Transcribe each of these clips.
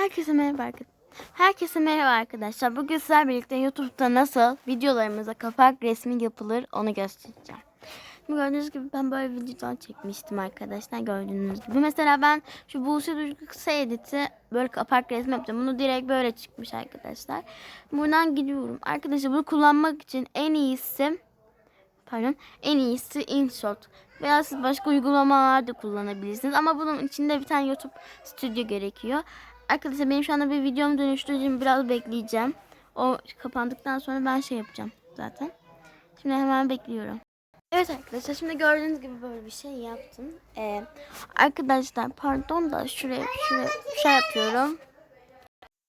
Herkese merhaba arkadaşlar. Herkese merhaba arkadaşlar. Bugün sizlerle birlikte YouTube'da nasıl videolarımıza kapak resmi yapılır onu göstereceğim. Şimdi gördüğünüz gibi ben böyle bir videodan çekmiştim arkadaşlar gördüğünüz gibi. Mesela ben şu Buse Duygu kısa editi böyle kapak resmi yaptım. Bunu direkt böyle çıkmış arkadaşlar. Buradan gidiyorum. Arkadaşlar bunu kullanmak için en iyisi pardon en iyisi InShot veya siz başka uygulamalar da kullanabilirsiniz ama bunun içinde bir tane YouTube stüdyo gerekiyor. Arkadaşlar benim şu anda bir videom dönüştüğü için biraz bekleyeceğim. O kapandıktan sonra ben şey yapacağım zaten. Şimdi hemen bekliyorum. Evet arkadaşlar şimdi gördüğünüz gibi böyle bir şey yaptım. Ee, arkadaşlar pardon da şuraya şuraya şey yapıyorum.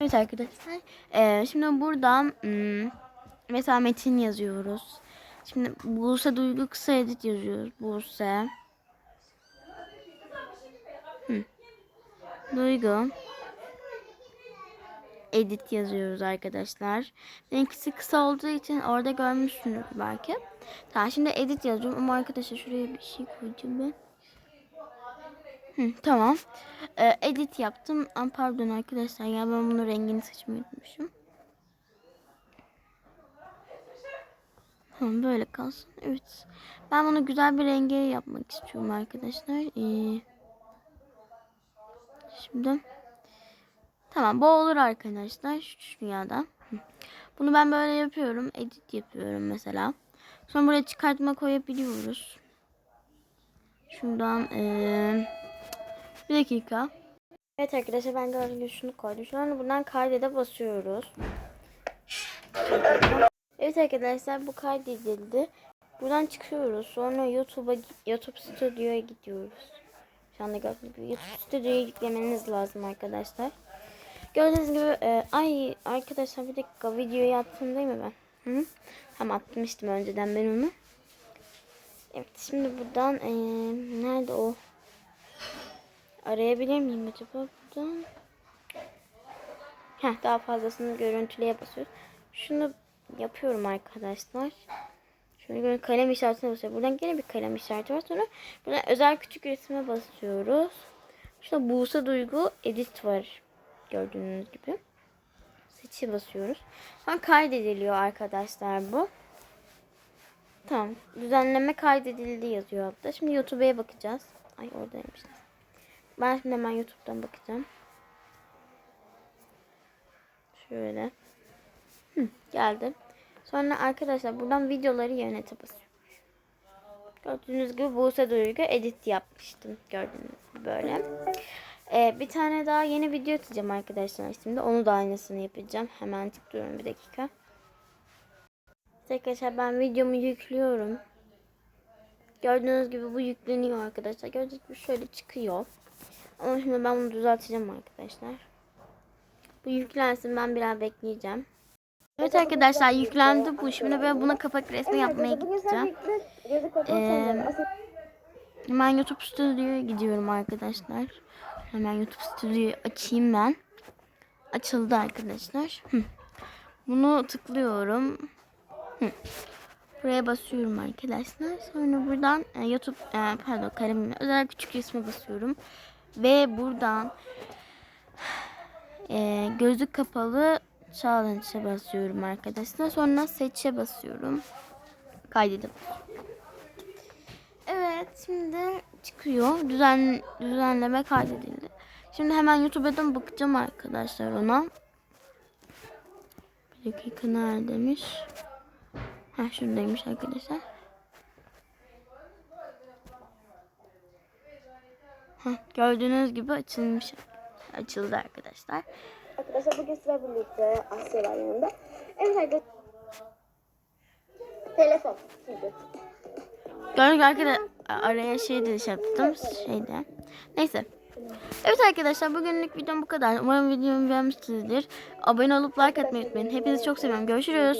Evet arkadaşlar ee, şimdi buradan hmm, mesela metin yazıyoruz. Şimdi Buse Duygu kısa edit yazıyoruz. Buse. Hı. Duygu. Edit yazıyoruz arkadaşlar. Benimkisi kısa olduğu için orada görmüşsünüz belki. Tamam şimdi edit yazıyorum ama arkadaşlar şuraya bir şey koyacağım ben. Hı, tamam. Ee, edit yaptım. Ama pardon arkadaşlar ya ben bunun rengini seçmeyi. Tamam böyle kalsın. Evet. Ben bunu güzel bir renge yapmak istiyorum arkadaşlar. Ee, şimdi tamam bu olur arkadaşlar şu dünyada. Hı. Bunu ben böyle yapıyorum. Edit yapıyorum mesela. Sonra buraya çıkartma koyabiliyoruz. Şuradan ee, bir dakika. Evet arkadaşlar ben gördüğünüz şunu koydum. Şu an buradan kaydede basıyoruz. Evet arkadaşlar bu kaydedildi. Buradan çıkıyoruz. Sonra YouTube'a YouTube Studio'ya gidiyoruz. Şu anda gördüğünüz gibi YouTube Studio'ya yüklemeniz lazım arkadaşlar. Gördüğünüz gibi e, ay arkadaşlar bir dakika videoyu attım değil mi ben? Hı? Tam atmıştım önceden ben onu. Evet şimdi buradan e, nerede o? Arayabilir miyim acaba buradan? Heh, daha fazlasını görüntüleye basıyoruz. Şunu yapıyorum arkadaşlar. Şöyle kalem işaretine basıyorum. Buradan gene bir kalem işareti var. Sonra buradan özel küçük resme basıyoruz. Şurada Buse Duygu edit var. Gördüğünüz gibi. Seçe basıyoruz. Sonra kaydediliyor arkadaşlar bu. Tamam. Düzenleme kaydedildi yazıyor altta. Şimdi YouTube'a bakacağız. Ay oradaymış. Ben şimdi hemen YouTube'dan bakacağım. Şöyle. Hı, geldi. Sonra arkadaşlar buradan videoları yönete basıyoruz. Gördüğünüz gibi Buse Duygu edit yapmıştım. Gördüğünüz gibi böyle. Ee, bir tane daha yeni video atacağım arkadaşlar şimdi. Onu da aynısını yapacağım. Hemen tıklıyorum bir dakika. Arkadaşlar ben videomu yüklüyorum. Gördüğünüz gibi bu yükleniyor arkadaşlar. Gördüğünüz gibi şöyle çıkıyor. Ama şimdi ben bunu düzelteceğim arkadaşlar. Bu yüklensin ben biraz bekleyeceğim. Evet arkadaşlar yüklendi bu. Şimdi ben buna kapak resmi yapmaya gideceğim. Ee, hemen YouTube Studio'ya gidiyorum arkadaşlar. Hemen YouTube Studio'yu açayım ben. Açıldı arkadaşlar. Bunu tıklıyorum. Buraya basıyorum arkadaşlar. Sonra buradan e, YouTube e, pardon kalemimle özel küçük resme basıyorum. Ve buradan e, gözü kapalı challenge'a basıyorum arkadaşlar. Sonra seçe basıyorum. Kaydedip. Evet şimdi çıkıyor. Düzen, düzenleme kaydedildi. Şimdi hemen YouTube'dan bakacağım arkadaşlar ona. Bir dakika neredeymiş? Ha şuradaymış arkadaşlar. Heh, gördüğünüz gibi açılmış. Açıldı arkadaşlar. Arkadaşlar bugün sizlerle birlikte Asya var yanında. Evet arkadaşlar. Telefon. Gibi arkadaşlar araya şey de şey yaptım. Şeyde. Neyse. Evet arkadaşlar bugünlük videom bu kadar. Umarım videomu beğenmişsinizdir. Abone olup like atmayı unutmayın. Hepinizi çok seviyorum. Görüşürüz.